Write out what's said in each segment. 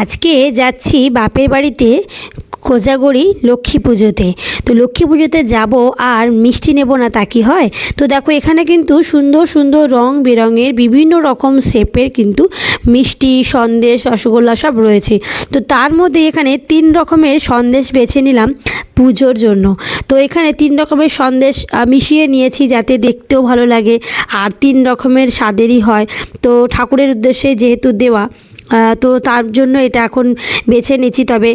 আজকে যাচ্ছি বাপের বাড়িতে কোজাগরি লক্ষ্মী পুজোতে। তো লক্ষ্মী পুজোতে যাব আর মিষ্টি নেব না তা কি হয়? তো দেখো এখানে কিন্তু সুন্দর সুন্দর রং বেরঙের বিভিন্ন রকম শেপের কিন্তু মিষ্টি, সন্দেশ, রসগোল্লা সব রয়েছে। তো তার মধ্যে এখানে তিন রকমের সন্দেশ বেছে নিলাম পুজোর জন্য। তো এখানে তিন রকমের সন্দেশ মিশিয়ে নিয়েছি যাতে দেখতেও ভালো লাগে। আর তিন রকমের স্বাদেরই হয়। তো ঠাকুরের উদ্দেশ্যে যেহেতু দেওয়া তো তার জন্য এটা এখন বেছে নিচ্ছি। তবে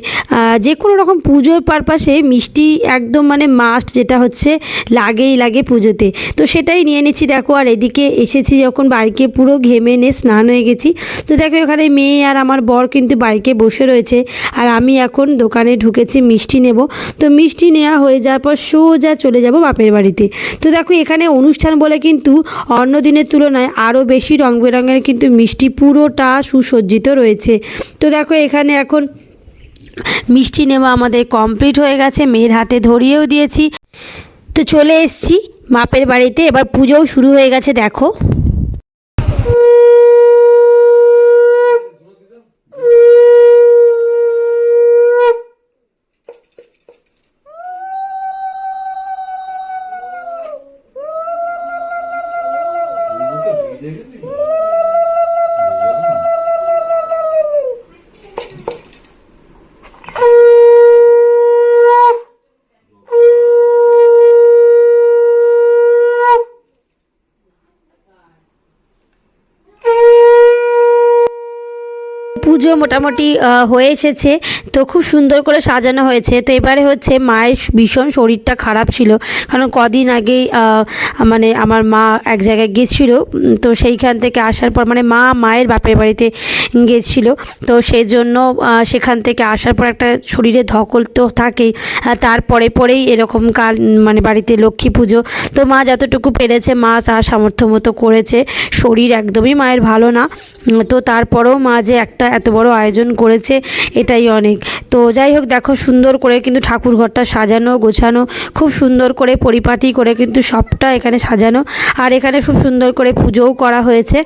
যে কোনো রকম পুজোর পারপাসে মিষ্টি একদম মানে মাস্ট যেটা হচ্ছে লাগেই লাগে পুজোতে। তো সেটাই নিয়ে নিচ্ছি। দেখো, আর এদিকে এসেছি যখন বাইকে পুরো ঘেমে নে স্নান হয়ে গেছি। তো দেখো, এখানে মেয়ে আর আমার বর কিন্তু বাইকে বসে রয়েছে। আর আমি এখন দোকানে ঢুকেছি, মিষ্টি নেব। তো মিষ্টি নেওয়া হয়ে যাওয়ার পর সোজা চলে যাব বাপের বাড়িতে। তো দেখো, এখানে অনুষ্ঠান বলে কিন্তু অন্য দিনের তুলনায় আরও বেশি রং বেরঙের কিন্তু মিষ্টি পুরোটা সুসজ্জিত। রয়েছে। তো দেখো, এখানে এখন মিষ্টি নেওয়া আমাদের কমপ্লিট হয়ে গেছে। মেয়ের হাতে ধরিয়েও দিয়েছি। তো চলে এসছি মাপের বাড়িতে। এবার পুজোও শুরু হয়ে গেছে, দেখো। পুজো মোটামুটি হয়ে এসেছে। তো খুব সুন্দর করে সাজানো হয়েছে। তো এবারে হচ্ছে মায়ের ভীষণ শরীরটা খারাপ ছিল। কারণ কদিন আগেই মানে আমার মা এক জায়গায় গেছিল। তো সেইখান থেকে আসার পর মানে মা মায়ের বাপের বাড়িতে গেছিল। তো সেই জন্য সেখান থেকে আসার পর একটা শরীরে ধকল তো থাকেই। তারপরে পরেই এরকম কাল মানে বাড়িতে লক্ষ্মী পুজো। তো মা যতটুকু পেরেছে, মা তার সামর্থ্য মতো করেছে। শরীর একদমই মায়ের ভালো না। তো তারপরেও মা যে একটা এত বড় আয়োজন করেছে, এটাই অনেক। তো যাই হোক, দেখো সুন্দর করে কিন্তু ঠাকুর ঘরটা সাজানো, গোছানো, খুব সুন্দর করে পরিপাটি করে কিন্তু সবটা এখানে সাজানো। আর এখানে খুব সুন্দর করে পুজোও করা হয়েছে।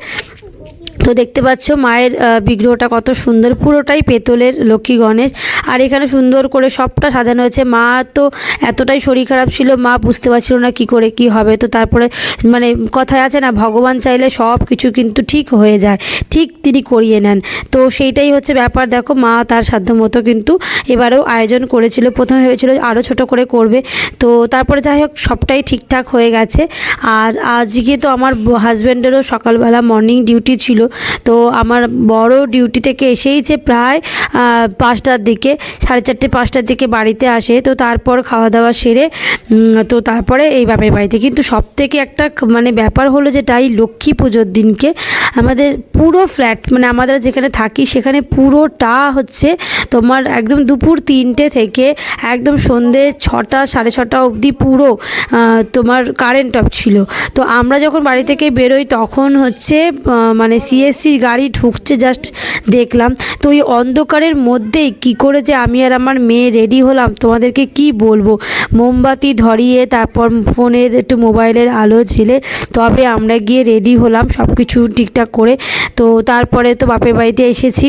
তো দেখতে পাচ্ছ মায়ের বিগ্রহটা কত সুন্দর। পুরোটাই পেতলের লক্ষ্মী গণেশ। আর এখানে সুন্দর করে সবটা সাজানো হয়েছে। মা তো এতটাই শরীর খারাপ ছিল, মা বুঝতে পারছিল না কি করে কি হবে। তো তারপরে মানে কথায় আছে না, ভগবান চাইলে সব কিছু কিন্তু ঠিক হয়ে যায়, ঠিক তিনি করিয়ে নেন। তো সেইটাই হচ্ছে ব্যাপার। দেখো, মা তার সাধ্য মতো কিন্তু এবারেও আয়োজন করেছিল। প্রথমে ভেবেছিল আরও ছোট করে করবে। তো তারপরে যাই হোক, সবটাই ঠিকঠাক হয়ে গেছে। আর আজকে তো আমার হাজব্যান্ডেরও সকালবেলা মর্নিং ডিউটি ছিল। তো আমার বড় ডিউটি থেকে এসেইছে প্রায় পাঁচটার দিকে, সাড়ে চারটে, পাঁচটার দিকে বাড়িতে আসে। তো তারপর খাওয়া দাওয়া সেরে তো তারপরে এই বাপের বাড়িতে। কিন্তু সব থেকে একটা মানে ব্যাপার হলো যেটা এই লক্ষ্মী পুজোর দিনকে আমাদের পুরো ফ্ল্যাট মানে আমাদের যেখানে থাকি সেখানে পুরোটা হচ্ছে তোমার একদম দুপুর তিনটে থেকে একদম সন্ধে ছটা, সাড়ে ছটা অবধি পুরো তোমার কারেন্ট অফ ছিল। তো আমরা যখন বাড়ি থেকে বেরোই তখন হচ্ছে মানে মানে সিএসসি গাড়ি ঢুকছে জাস্ট দেখলাম। তো ওই অন্ধকারের মধ্যেই কি করে যে আমি আর আমার মেয়ে রেডি হলাম? তোমাদেরকে কি বলব? মোমবাতি ধরিয়ে তারপর ফোনের একটু মোবাইলের আলো ঝেলে তবে আমরা গিয়ে রেডি হলাম সব কিছু ঠিকঠাক করে। তো তারপরে তো বাপের বাড়িতে এসেছি।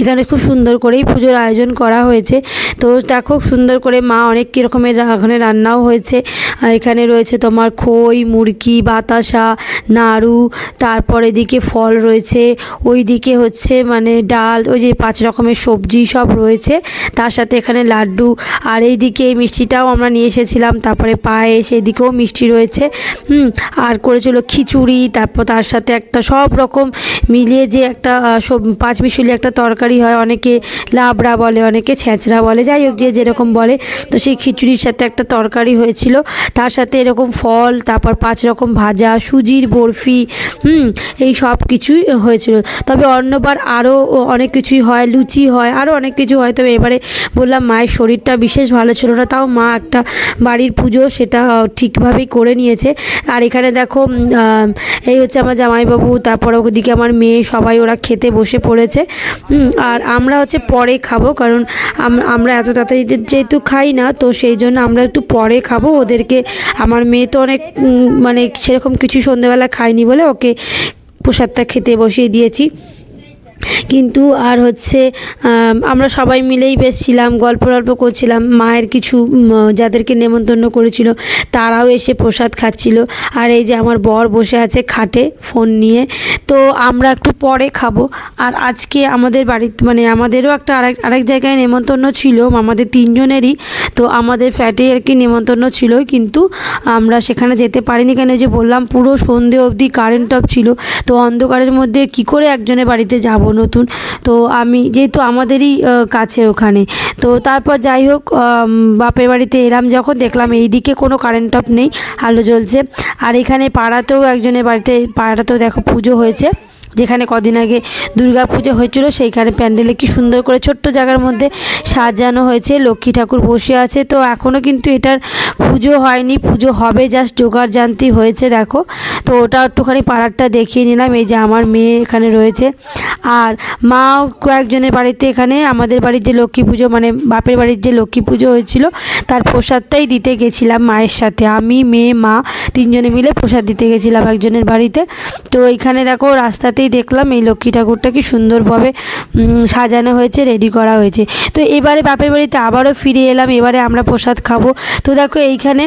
এখানে খুব সুন্দর করেই পুজোর আয়োজন করা হয়েছে। তো দেখো সুন্দর করে মা অনেক রকমের এখানে রান্নাও হয়েছে। এখানে রয়েছে তোমার খই, মুরগি, বাতাসা, নাড়ু, তারপর এদিকে ফল রয়েছে, ওইদিকে হচ্ছে মানে ডাল, ওই যে পাঁচ রকমের সবজি সব রয়েছে। তার সাথে এখানে লাড্ডু, আর এইদিকে এই মিষ্টিটাও আমরা নিয়ে এসেছিলাম, তারপরে পায়েস, এদিকেও মিষ্টি রয়েছে। আর করেছিল খিচুড়ি, তারপর তার সাথে একটা সব রকম মিলিয়ে যে একটা পাঁচ মিশুলি একটা তরকারি হয়, অনেকে লাবড়া বলে, অনেকে ছেঁচড়া বলে, যাই হোক যে যেরকম বলে। তো সেই খিচুড়ির সাথে একটা তরকারি হয়েছিল। তার সাথে এরকম ফল, তারপর পাঁচ রকম ভাজা, সুজির বরফি, হুম, এই সব কিছুই হয়েছিল। তবে অন্যবার আরও অনেক কিছুই হয়, লুচি হয়, আরও অনেক কিছু হয়। তবে এবারে বললাম, মায়ের শরীরটা বিশেষ ভালো ছিল না, তাও মা একটা বাড়ির পুজো সেটা ঠিকভাবেই করে নিয়েছে। আর এখানে দেখো এই হচ্ছে আমার জামাইবাবু, তারপরে ওদিকে আমার মেয়ে সবাই ওরা খেতে বসে পড়েছে। আর আমরা হচ্ছে পরে খাব, কারণ আম- আমরা এত তাড়াতাড়ি যেহেতু খাই না, তো সেই জন্য আমরা একটু পরে খাব। ওদেরকে, আমার মেয়ে তো অনেক মানে সেরকম কিছু সন্ধেবেলা খায়নি বলে ওকে প্রসাদটা খেতে বসিয়ে দিয়েছি। কিন্তু আর হচ্ছে আমরা সবাই মিলেই বেশ ছিলাম, গল্প টল্প করছিলাম। মায়ের কিছু যাদেরকে নেমন্তন্ন করেছিল, তারাও এসে প্রসাদ খাচ্ছিল। আর এই যে আমার বর বসে আছে খাটে ফোন নিয়ে, তো আমরা একটু পরে খাব। আর আজকে আমাদের বাড়িতে মানে আমাদেরও একটা আরেক আরেক জায়গায় নেমন্তন্ন ছিল, আমাদের তিনজনেরই। তো আমাদের ফ্ল্যাটে আর কি নেমন্তন্ন ছিল, কিন্তু আমরা সেখানে যেতে পারিনি কেন? যে বললাম, পুরো সন্ধে অবধি কারেন্ট অফ ছিল। তো অন্ধকারের মধ্যে কি করে একজনের বাড়িতে যাব নতুন। তো আমি যেহেতু আমাদেরই কাছে ওখানে। তো তারপর যাই হোক বাপের বাড়িতে এলাম যখন, দেখলাম এই দিকে কোনো কারেন্ট অফ নেই, আলো জ্বলছে। আর এখানে পাড়াতেও একজনের বাড়িতে, পাড়াতেও দেখো পুজো হয়েছে। যেখানে কদিন আগে দুর্গা পুজো হয়েছিল, সেইখানে প্যান্ডেলে কি সুন্দর করে ছোট্ট জায়গার মধ্যে সাজানো হয়েছে। লক্ষ্মী ঠাকুর বসে আছে। তো এখনও কিন্তু এটার পুজো হয়নি, পুজো হবে জাস্ট জোগাড় জানতি হয়েছে, দেখো। তো ওটা একটুখানি পাড়ারটা দেখিয়ে নিলাম। এই যে আমার মেয়ে এখানে রয়েছে। আর মাও কয়েকজনের বাড়িতে এখানে আমাদের বাড়ির যে লক্ষ্মী পুজো মানে বাপের বাড়ির যে লক্ষ্মী পুজো হয়েছিল, তার প্রসাদটাই দিতে গেছিলাম মায়ের সাথে। আমি, মেয়ে, মা তিনজনে মিলে প্রসাদ দিতে গেছিলাম একজনের বাড়িতে। তো এইখানে দেখো রাস্তাতেই দেখলাম এই লক্ষ্মী ঠাকুরটা কি সুন্দরভাবে সাজানো হয়েছে রেডি করা হয়েছে। তো এবারে বাপের বাড়িতে আবারও ফিরে এলাম, এবারে আমরা প্রসাদ খাব। তো দেখো এইখানে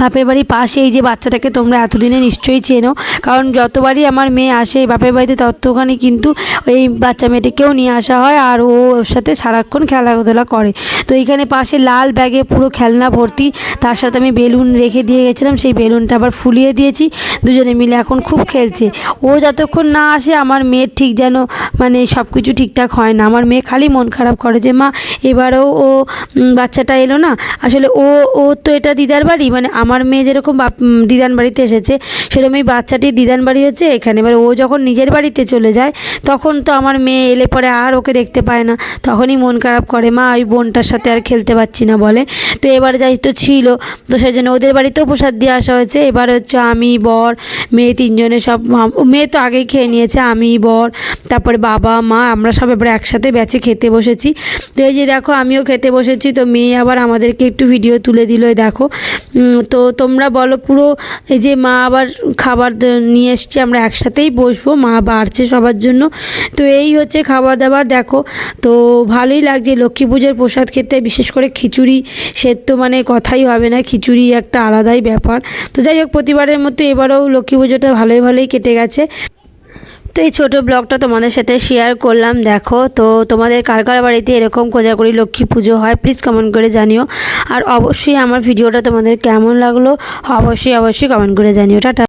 বাপের বাড়ির পাশে এই যে বাচ্চাটাকে তোমরা এতদিনে নিশ্চয়ই চেনো। কারণ যতবারই আমার মেয়ে আসে বাপের বাড়িতে, ততখানি কিন্তু এই বাচ্চা মেয়েটিকেও নিয়ে আসা হয় আর ও ওর সাথে সারাক্ষণ খেলাধুলা করে। তো এইখানে পাশে লাল ব্যাগে পুরো খেলনা ভর্তি, তার সাথে আমি বেলুন রেখে দিয়ে গেছিলাম, সেই বেলুনটা আবার ফুলিয়ে দিয়েছি। দুজনে মিলে এখন খুব খেলছে। ও যতক্ষণ না আসে, আমার মেয়ের ঠিক যেন মানে সব কিছু ঠিকঠাক হয় না। আমার মেয়ে খালি মন খারাপ করে যে, মা, এবারেও ও বাচ্চাটা এলো না। আসলে ও ও তো এটা দিদার বাড়ি মানে আমার মেয়ে যেরকম দিদান বাড়িতে এসেছে সেরকম এই দিদান বাড়ি হচ্ছে এখানে। এবার ও যখন নিজের বাড়িতে চলে যায়, তখন তো আমার মেয়ে এলে পরে আর ওকে দেখতে পায় না। তখনই মন খারাপ করে, মা, ওই বোনটার সাথে আর খেলতে পারছি না, বলে। তো এবার যাই, তো ছিল। তো সেই জন্য ওদের বাড়িতেও প্রসাদ দিয়ে আসা হয়েছে। এবার হচ্ছে আমি, বর, মেয়ে তিনজনে সব মেয়ে তো আগেই খেয়ে নিয়েছে, আমি, বর তারপরে বাবা, মা, আমরা সব এবার একসাথে ব্যাচে খেতে বসেছি। তো এই যে দেখো, আমিও খেতে বসেছি, তো মেয়ে আবার আমাদেরকে একটু ভিডিও তুলে দিল দেখো। তো তোমরা বলো, পুরো এই যে মা আবার খাবার নিয়ে এসছে, আমরা একসাথেই বসবো, মা বাড়ছে সবার জন্য। তো এই হচ্ছে খাবার দাবার দেখো। তো ভালোই লাগছে, লক্ষ্মী পুজোর প্রসাদ খেতে, বিশেষ করে খিচুড়ি সে তো মানে কথাই হবে না, খিচুড়ি একটা আলাদাই ব্যাপার। তো যাই হোক, প্রতিবারের মতো এবারেও লক্ষ্মী পুজোটা ভালোই ভালোই কেটে গেছে। তো এই ছোটো ব্লগটা তোমাদের সাথে শেয়ার করলাম। দেখো, তো তোমাদের কার কার বাড়িতে এরকম কোজাগরি লক্ষ্মী পুজো হয় প্লিজ কমেন্ট করে জানিও। আর অবশ্যই আমার ভিডিওটা তোমাদের কেমন লাগল, অবশ্যই অবশ্যই কমেন্ট করে জানিও। টাটা।